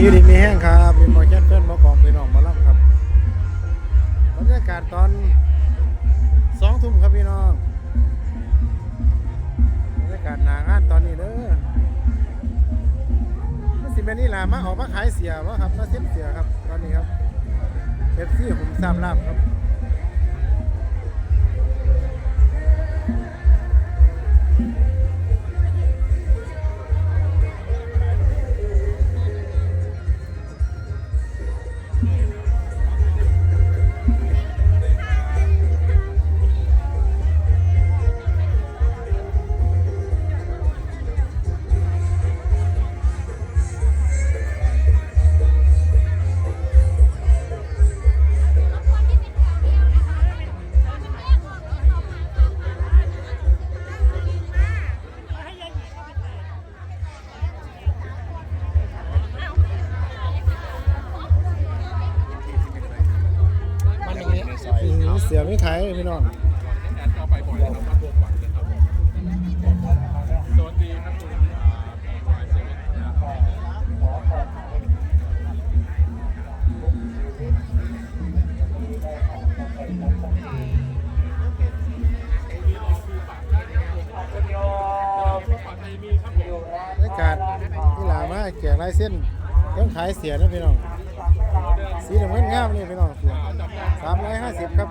อยู่ดีมีแห้งครับมีหมอแคนเพื่อนหมอกองพี่น้องมาล่ำครับบรรยากาศตอนสองทุ่มครับพี่น้องบรรยากาศหนางานตอนนี้เด้อมันสิเป็นนี่แหละมาออกมาขายเสียวะครับมาเสียบเสียครับ ตอนนี้ครับเอฟซีผมสามลาบครับ น้องก็ไปบ่อยนะครับมาบวกวันนะครับสวัสดีครับคุณวายเซเว่นนะครับบรรยากาศที่หลามาแจกลายเส้นต้องขายเสียนะพี่น้อง สีเหลืองเงินงามนี่พี่น้องเสียสามร้อยห้าสิบครับ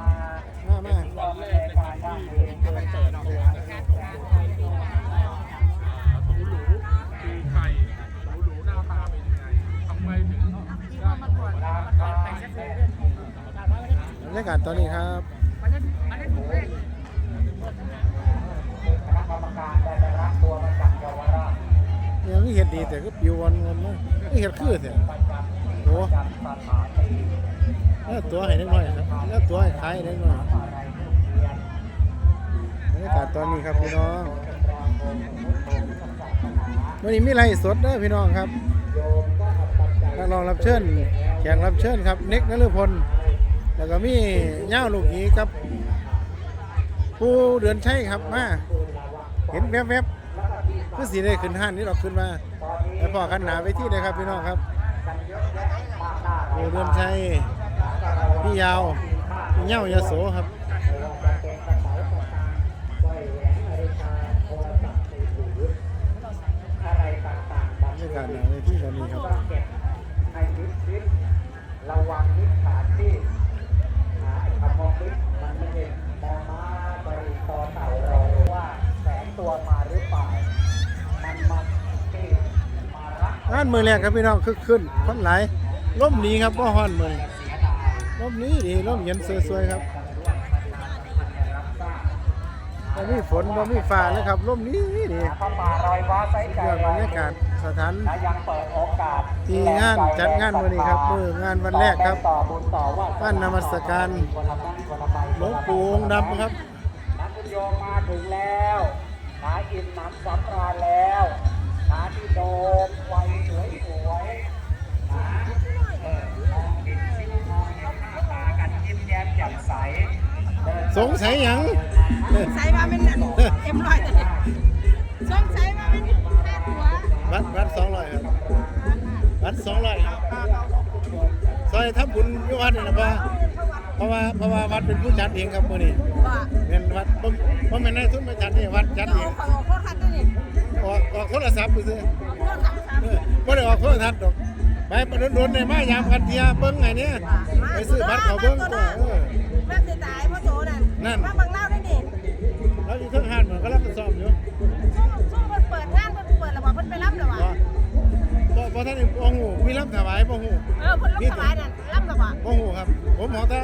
รยากาศตอนนี้ครับยังไม่เห็ดดีแต่ก็ปิววันวันนะไม่เห็ดคือเถอะโอ้แล้วตัวให้เล็กน้อยครับแล้วตัวให้ขายให้เล็กน้อยบรรยากาศตอนนี้ครับพี่น้องวันนี้มีไรสดเด้อพี่น้องครับนักร้องรับเชิญแขกรับเชิญครับ เน็กนฤพล แล้วก็มีเง่าลูกหยีกับ ผู้เดือนใช่ครับมาเห็นแวบๆคือสีได้ขึ้นห้านนี่เราขึ้นมาไปพอกันหนาไปที่เลยครับพี่น้องครับโอ้เดือนใชัยพี่ยาวเง่ายาโสครับบรรยากาศหนาไปที่ตอนนี้ครับระวังมิดขาดที่หาไอ้คำมองมิดมันไม่เห็นมองมาไปต่อเต่าเราว่าแสง ตัวมาหรือเปล่า มันมันที่มารักงานมือแรกครับพี่น้องคึกขึ้นคนไหลายร่มหนี้ครับว่ฮ้อนมือนี้ร่มหนี้ดีร่มเย็นสวยๆครับบ่มีฝนบ่มีฟ้าเลยครับร่มหนี้ดีเข้ามาลอยว้าไซใจเรื่องบรรยากาศสถานและยังเปิดโอกาสที่งานจัดงานวันนี้ครับมืองานวันแรกครับ ต่อบุญต่อว่าบ้านนมัสการ คนละบ้านคนละใบหลวงปู่องค์ดำครับ นักคุณโยมมาถึงแล้ว หาอิ่มหน้ำสำราญแล้วหาที่โดมไวยสวยสวยหาเออมองเห็นสิ่งมองเห็นหน้าตากันยิ้มแย้มแจ่มใสเดินสงสัยหยังใส่มาเป็นเอ็มร้อยแต่สงสัยมาเป็นห้าหัววัดวัดสองร้อยครับวัดสองร้อยครับซอยทับบุญอยุวัดนี่นะพ่อ เพราะว่าเพราะว่าวัดเป็นผู้จัดเองครับมื้อนี้ว่าเป็นวัดผมผมเป็นนายทุนมาจัดนี่วัดจัดเราเองขอโคตรคันตัวนี้ออกออกโทรศัพท์ไปซื้อโคตรสั่งสามเออบ่ได้ออกโทรทัศน์ดอกไปโดนๆได้มายามกันเทียเบิ่งไงเนี่ยไปซื้อบัตรเขาเบิ่งตัวเออ แม่สิตายพ่อโจนั่นนั่น มาบังเล่าได้ดิแล้วอยู่เทั้งห้านมันก็รับผิดชอบอยู่ บ่บ่ท่านได้บ่ฮู้มีรับถวายบ่ฮู้เออเพิ่นรับสบายนั่นรับแล้ววะโอ้โหครับ ผมหมอตา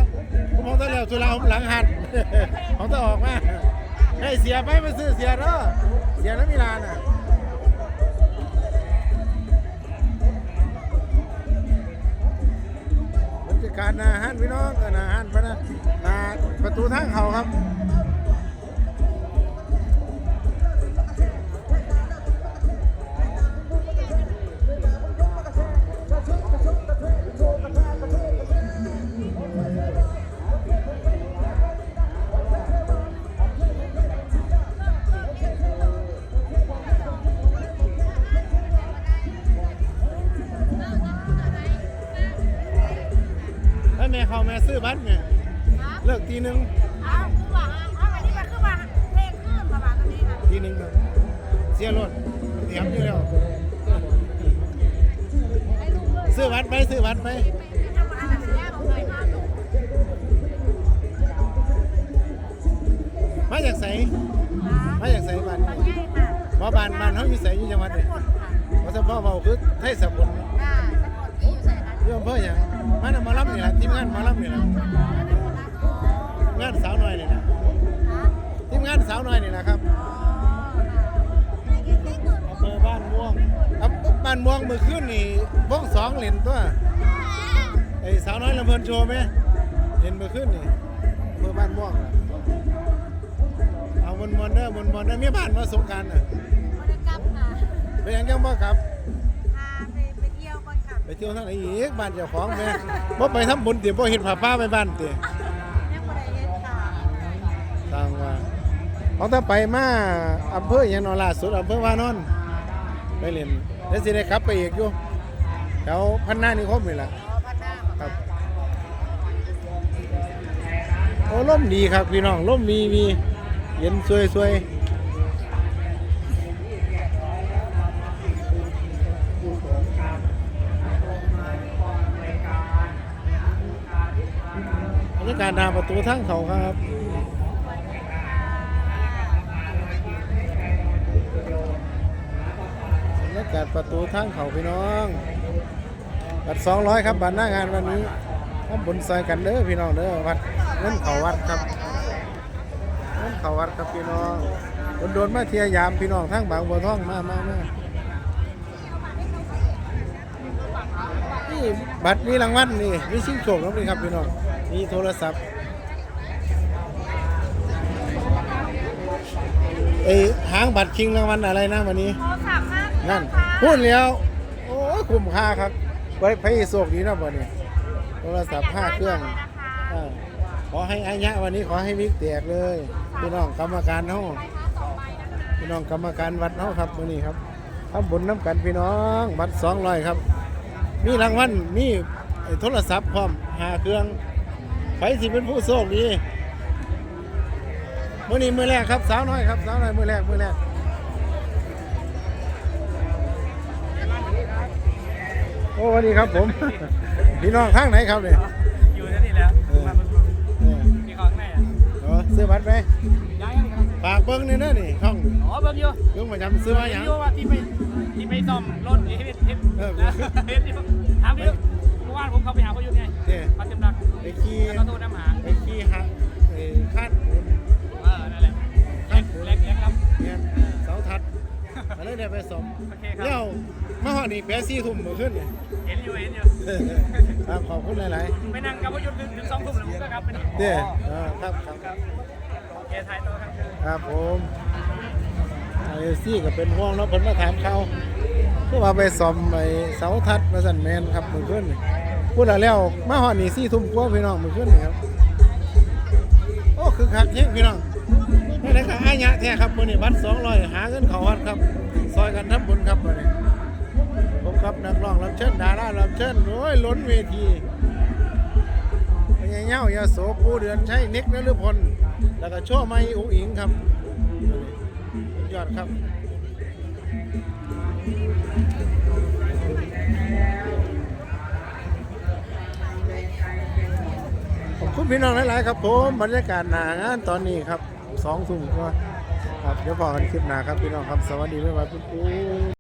ผมหมอตาแล้วสุราผมหลังหันผมตาออกมาให้เสียไปมาซื้อเสียเด้อเสียแล้วมีลานอะบรรยากาศหนาหันพี่น้องก็หนาหันพะนะหนาประตูทางเขาครับ ม่เข้าแม่ซื้อบัตรแม่เลิกทีหนึงเอาคือว่าเอาอันนี้มันคือว่าเพลงขึ้นประมาณนี้ค่ะทีหนึงแบบเสียรถเตรียมอยู่แล้วให้ลูกเลยซื้อบัตรไปซื้อบัตรไปไปทำอะไรแบบนี้บอกเลยมาลูกมาจากไสมาจากไสบ้านมันใหญ่ค่ะบ่บ้านบ้านเฮาอยู่ไสอยู่จังหวัดใดกดค่ะว่าเฉพาะเว้าคือไทยสกุลอ่าสะกดที่ อยู่ใส่นั้นอยู่อำเภอหยังมานำหมาลํนี่ล่ะทีมงานหมาลํนี่ล่ะงานสาวน้อยนี่ล่ะทีมงานสาวน้อยนี่ล่ะครับอำเภอบ้านม่วงอำบ้านม่วงมื้อคืนนี่วงสองเล่นตัวไอ้สาวน้อยลำเพิ่นโชว์ไหมเล่นมื้อคืนนี่อำเภอบ้านม่วงล่ะเอามวนๆเด้อมวนๆเด้อมีบ้านมาสงกรานต์น่ะวันกลับค่ะไปหยังจังบ่ครับ ไปเที่ยวทางไหนอีกบ้านเจ้าของแม่บ่ไปทำบุญติบ่เฮ็ดผ้าป่าไปบ้านติยังบ่ได้เฮ็ดค่ะทางว่าเขาถ้าไปมาอำเภอหยังเนอล่าสุดอำเภอวานอนไปเล่นแล้วสิได้กลับไปอีกอยู่แถวพันนานิคมนี่ล่ะอ๋อพัดหน้าครับโอ้ล่มดีครับพี่น้องล่มมีมีเย็นสวยๆ ทางเขาครับบรรยากาศประตูทางเขาพี่น้องบัตรสองร้อยครับบัตรหน้างานวันนี้ทำบุญซอยกันเด้อพี่น้องเด้อวัดเงินเขาวัดครับเงินเขาวัดครับพี่น้องโดนโดนมาเทียยามพี่น้องทั้งบางบัวทองมามามานี่บัตรนี่รางวัลนี่มีชิงโชคแล้วนี่ครับพี่น้องมีโทรศัพท์ เอ้ยหางบัตรชิงรางวัลอะไรนะวันนี้ โทรศัพท์มากนั่นพูดแล้ว โอ้ยคุ้มค่าครับไว้ไปโศกดีนะบ่เนี่ยโทรศัพท์ห้าเครื่องอ่าขอให้อายะวันนี้ขอให้วิกแตกเลยพี่น้องกรรมการเฮาพี่น้องกรรมการวัดเฮาครับมื้อนี้ครับทำบุญน้ำกันพี่น้องบัตร200ครับ มีรางวัลมีไอ้โทรศัพท์พร้อมห้าเครื่องไผสิเป็นผู้โชคดี มื้อนี้มื้อแรกครับสาวน้อยครับสาวน้อยมื้อแรกมื้อแรกโอ้สวัสดีครับผมพี่น้องทางไหนครับเนี่ยอยู่ที่นี่แล้วมาบนเออมีของไหนอะเออซื้อบัตรไหมย้ายกันครับฝากเบิ้งนี่นะนี่ช่องอ๋อเบิ่งอยู่เบิ้งประจำซื้อมาอย่างอยู่ว่าที่ไปที่ไปซ่อมรถเฮ็ดเฮ็ดเออเฮ็ดที่ถามดิเมื่อวานผมเข้าไปหาเขาอยู่ไงเจ้ปัจจุบันไได้ไปสมโอเคครับเลี้ยวมาหอนี่แปดสี่ทุ่มเมื่อคืนเนี่ย เห็นอยู่เห็นอยู่เออครับขอบคุณหลายไปนั่งกับพยุทธ์ถึงสองทุ่มแล้วผมก็กลับไปนี่ๆเจ้เออครับครับครับโอเคถ่ายต่อครับ ครับผมไอ้ซี่ก็เป็นห่วงเนาะเพิ่นมาถามเขาก็ว่าไปซ่อมไอ้เสาทัดมาสั่นแมนครับมื้อคืนนี่พูดแล้วแล้วมาฮอดนี่สี่ทุ่มกว่าพี่น้องมื้อคืนนี่ครับ โอ้คือคักเฮงพี่น้องนี่ได้ค่ะอายะแท้ครับมื้อนี้บัตร200หาเงินเข้าวัดครับ ซอยกันทำบุญครับมื้อนี้ผมครับนักร้องรับเชิญดารารับเชิญโอ้ยล้นเวทีพญาเงายาโสปูเดือนใชัยนิกนฤพลแล้วก็โชว์ไม้อุ๋งอิงครับยอดครับขอบคุณพี่น้องหลาย ๆ ครับผมบรรยากาศหนางานตอนนี้ครับสองทุ่มกว่า ครับเดี๋ยวพอกันคลิปหน้าครับพี่น้องครับ สวัสดีบ๊ายบายปุ๊บ